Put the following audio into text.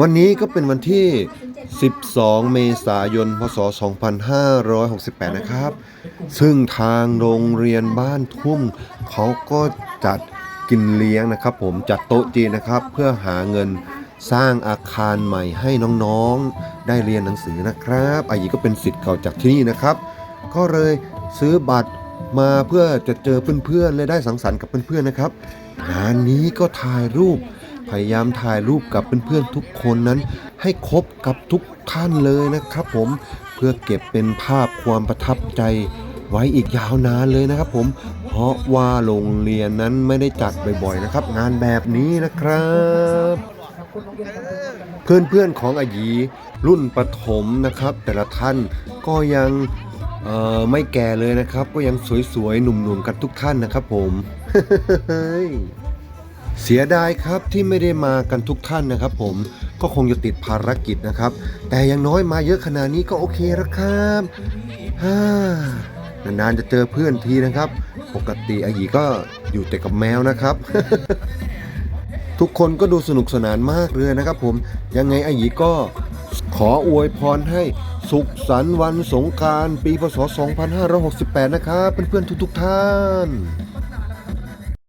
วันนี้ก็เป็นวันที่ 12 เมษายน พศ 2568 นะครับ ซึ่งทางโรงเรียนบ้านทุ่มเขาก็จัดกินเลี้ยงนะครับ ผมจัดโต๊ะจีนนะครับ เพื่อหาเงินสร้างอาคารใหม่ให้น้องๆ ได้เรียนหนังสือนะครับอายีก็เป็นสิทธิ์เก่าจากที่นี่นะครับ ก็เลยซื้อบัตรมาเพื่อจะเจอเพื่อนๆและได้สังสรรค์กับเพื่อนๆนะครับ งานนี้ก็ถ่ายรูป พยายามถ่ายรูปกับเพื่อนๆทุกคนนั้น ให้ครบกับทุกท่านเลยนะครับ ผมเพื่อเก็บเป็นภาพความประทับใจไว้อีกยาวนานเลยนะครับ ผม เพราะว่าโรงเรียนนั้นไม่ได้จัดบ่อยๆนะครับ งานแบบนี้นะครับ เพื่อนๆของอายีรุ่นประถมนะครับ แต่ละท่านก็ยังไม่แก่เลยนะครับ ก็ยังสวยๆหนุ่มๆกันทุกท่านนะครับผม เสียดายครับที่ไม่ได้มากันทุกท่านนะครับ ผมก็คงจะติดภารกิจนะครับ แต่อยังน้อยมาเยอะขนาดนี้ก็โอเคแล้วครับฮ่านานๆจะเจอเพื่อนทีนะครับ ปกติอายีก็อยู่แต่กับแมวนะครับ ทุกคนก็ดูสนุกสนานมากเลยนะครับ ผมยังไงอายีก็ขออวยพรให้สุขสันต์วันสงการปีพศ 2568 นะครับเพื่อนๆทุกๆท่าน